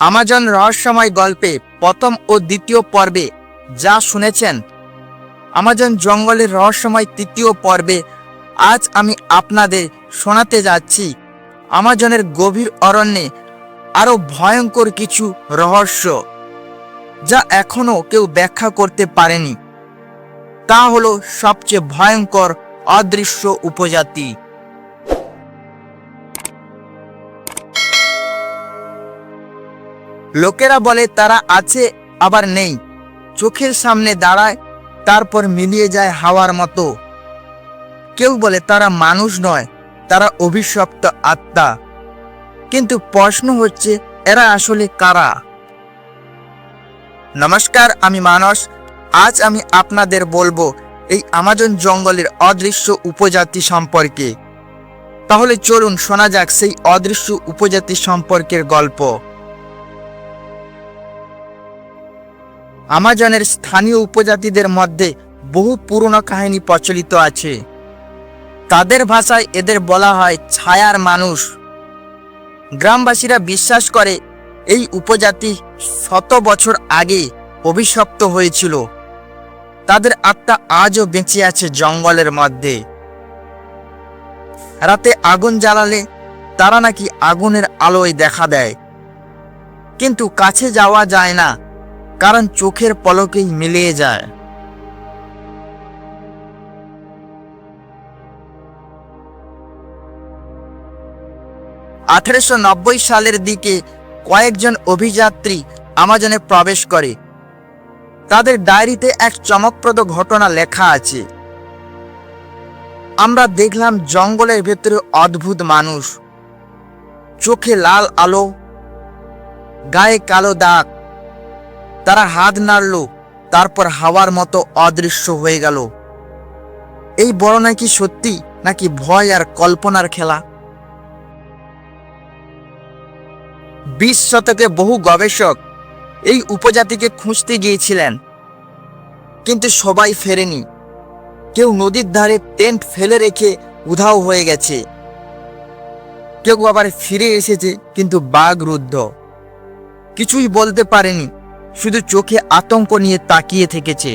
Amazon রহস্যময় গল্পে প্রথম ও দ্বিতীয় পর্বে যা শুনেছেন। আমাজন জঙ্গলের রহস্যময় তৃতীয় পর্বে আজ আমি আপনাদের শোনাতে যাচ্ছি। আমাজনের গভীর অরণ্যে আরও ভয়ঙ্কর কিছু রহস্য যা এখনও কেউ ব্যাখ্যা করতে পারেনি। তা হলো সবচেয়ে ভয়ঙ্কর অদৃশ্য উপজাতি। লোকেরা বলে, তারা আছে, আবার নেই। চোখের সামনে দাঁড়ায়, তারপর মিলিয়ে যায় হাওয়ার মতো। কেউ বলে, তারা মানুষ নয়, তারা অভিশপ্ত আত্মা। কিন্তু প্রশ্ন হচ্ছে, এরা আসলে কারা? নমস্কার, আমি মানস। আজ আমি আপনাদের বলব এই আমাজন জঙ্গলের অদৃশ্য উপজাতি সম্পর্কে। তাহলে চলুন শোনা যাক সেই অদৃশ্য উপজাতি সম্পর্কের গল্প। আমাজনের স্থানীয় উপজাতিদের মধ্যে বহু পুরনো কাহিনী প্রচলিত আছে। তাদের ভাষায় এদের বলা হয় ছায়ার মানুষ। গ্রামবাসীরা বিশ্বাস করে এই উপজাতি শত বছর আগে অভিশপ্ত হয়েছিল। তাদের আত্মা আজও বেঁচে আছে জঙ্গলের মধ্যে। রাতে আগুন জ্বালালে তারা নাকি আগুনের আলোয় দেখা দেয়। কিন্তু কাছে যাওয়া যায় না। কারণ চোখের পলকেই মিলিয়ে যায়। আঠারোশো সালের দিকে কয়েকজন অভিযাত্রী আমাজনে প্রবেশ করে। তাদের ডায়েরিতে এক চমকপ্রদ ঘটনা লেখা আছে। আমরা দেখলাম জঙ্গলের ভেতরে অদ্ভুত মানুষ। চোখে লাল আলো, গায়ে কালো দাগ তারা হাত নাড়ল, তারপর হাওয়ার মতো অদৃশ্য হয়ে গেল। এই বড় নাকি সত্যি, নাকি ভয় আর কল্পনার খেলা? বিশ শতকে বহু গবেষক এই উপজাতিকে খুঁজতে গিয়েছিলেন, কিন্তু সবাই ফেরেনি। কেউ নদীর ধারে টেন্ট ফেলে রেখে উধাও হয়ে গেছে। কেউ আবার ফিরে এসেছে, কিন্তু বাঘ রুদ্ধ। কিছুই বলতে পারেনি। শুধু চোখে আতঙ্ক নিয়ে তাকিয়ে থেকেছে।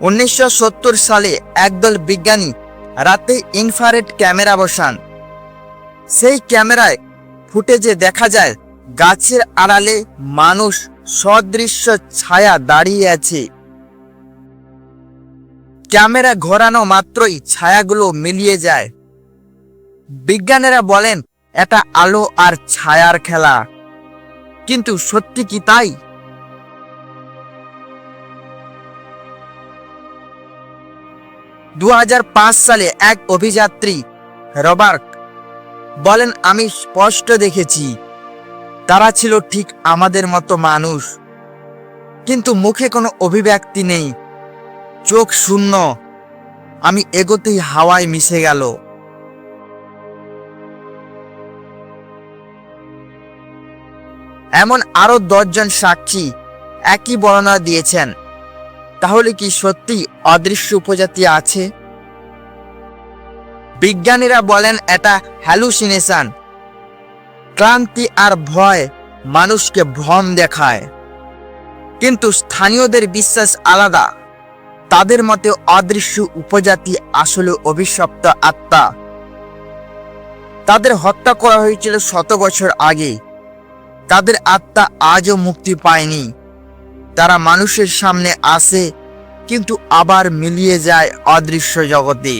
উনিশশো সত্তর সালে একদল বিজ্ঞানী রাতে ইনফ্রারেড ক্যামেরা বসান। সেই ক্যামেরায় ফুটেজে দেখা যায়, গাছের আড়ালে মানুষ সদৃশ্য ছায়া দাঁড়িয়ে আছে। ক্যামেরা ঘোরানো মাত্রই ছায়াগুলো মিলিয়ে যায়। বিজ্ঞানীরা বলেন এটা আলো আর ছায়ার খেলা। কিন্তু সত্যি কি তাই? দু হাজার পাঁচ সালে এক অভিযাত্রী, রবার্ট, বলেন, আমি স্পষ্ট দেখেছি, তারা ছিল ঠিক আমাদের মতো মানুষ। কিন্তু মুখে কোনো অভিব্যক্তি নেই, চোখ শূন্য। আমি এগোতেই হাওয়ায় মিশে গেল। এমন আরও দশজন সাক্ষী একই বর্ণনা দিয়েছেন। তাহলে কি সত্যি অদৃশ্য উপজাতি আছে? বিজ্ঞানীরা বলেন এটা হ্যালুসিনেশন ক্লান্তি আর ভয় মানুষকে ভ্রম দেখায়। কিন্তু স্থানীয়দের বিশ্বাস আলাদা। তাদের মতে অদৃশ্য উপজাতি আসলে অভিশপ্ত আত্মা। তাদের হত্যা করা হয়েছিল শত বছর আগে। তাদের আত্মা আজও মুক্তি পায়নি। তারা মানুষের সামনে আসে কিন্তু আবার মিলিয়ে যায় অদৃশ্য জগতে।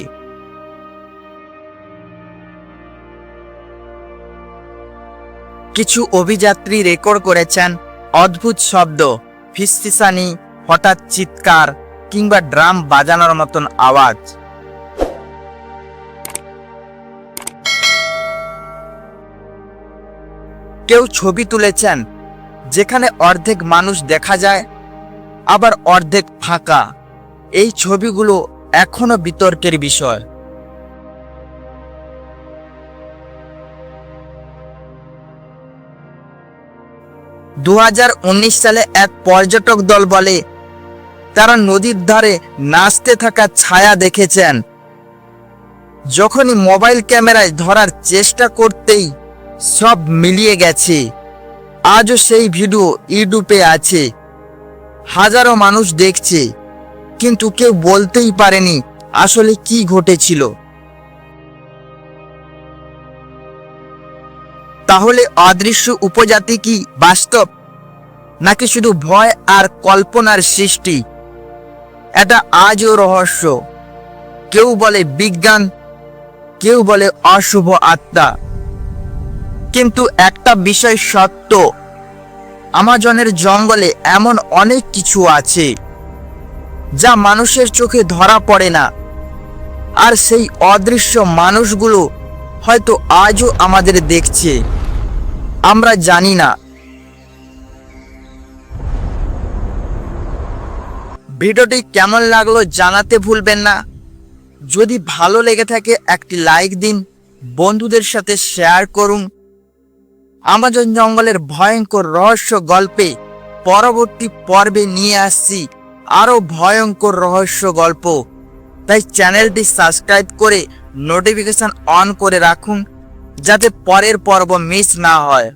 কিছু অভিযাত্রী রেকর্ড করেছেন অদ্ভুত শব্দ, ফিসফিসানি, হঠাৎ চিৎকার কিংবা ড্রাম বাজানোর মতন আওয়াজ। কেউ ছবি তুলেছেন, যেখানে অর্ধেক মানুষ দেখা যায়, আবার অর্ধেক ফাঁকা। এই ছবিগুলো এখনও বিতর্কের বিষয়। দু হাজার উনিশ সালে এক পর্যটক দল বলে, তারা নদীর ধারে নাচতে থাকা ছায়া দেখেছেন। যখনই মোবাইল ক্যামেরায় ধরার চেষ্টা করতেই সব মিলিয়ে গেছে। আজও সেই ভিডিও ইউটিউবে আছে। হাজারো মানুষ দেখছে। কিন্তু কেউ বলতেই পারেনি আসলে কি ঘটেছিল। তাহলে অদৃশ্য উপজাতি কি বাস্তব? নাকি শুধু ভয় আর কল্পনার সৃষ্টি? এটা আজও রহস্য। কেউ বলে বিজ্ঞান, কেউ বলে অশুভ আত্মা। কিন্তু একটা বিষয় সত্য। আমাজনের জঙ্গলে এমন অনেক কিছু আছে যা মানুষের চোখে ধরা পড়ে না। আর সেই অদৃশ্য মানুষগুলো হয়তো আজও আমাদের দেখছে। আমরা জানি না। ভিডিওটি কেমন লাগল জানাতে ভুলবেন না। যদি ভালো লেগে থাকে একটি লাইক দিন, বন্ধুদের সাথে শেয়ার করুন। আমাজন জঙ্গলের ভয়ঙ্কর রহস্য গল্পে পরবর্তী পর্বে নিয়ে আসছি আরও ভয়ঙ্কর রহস্য গল্প। তাই চ্যানেলটি সাবস্ক্রাইব করে নোটিফিকেশন অন করে রাখুন, যাতে পরের পর্ব মিস না হয়।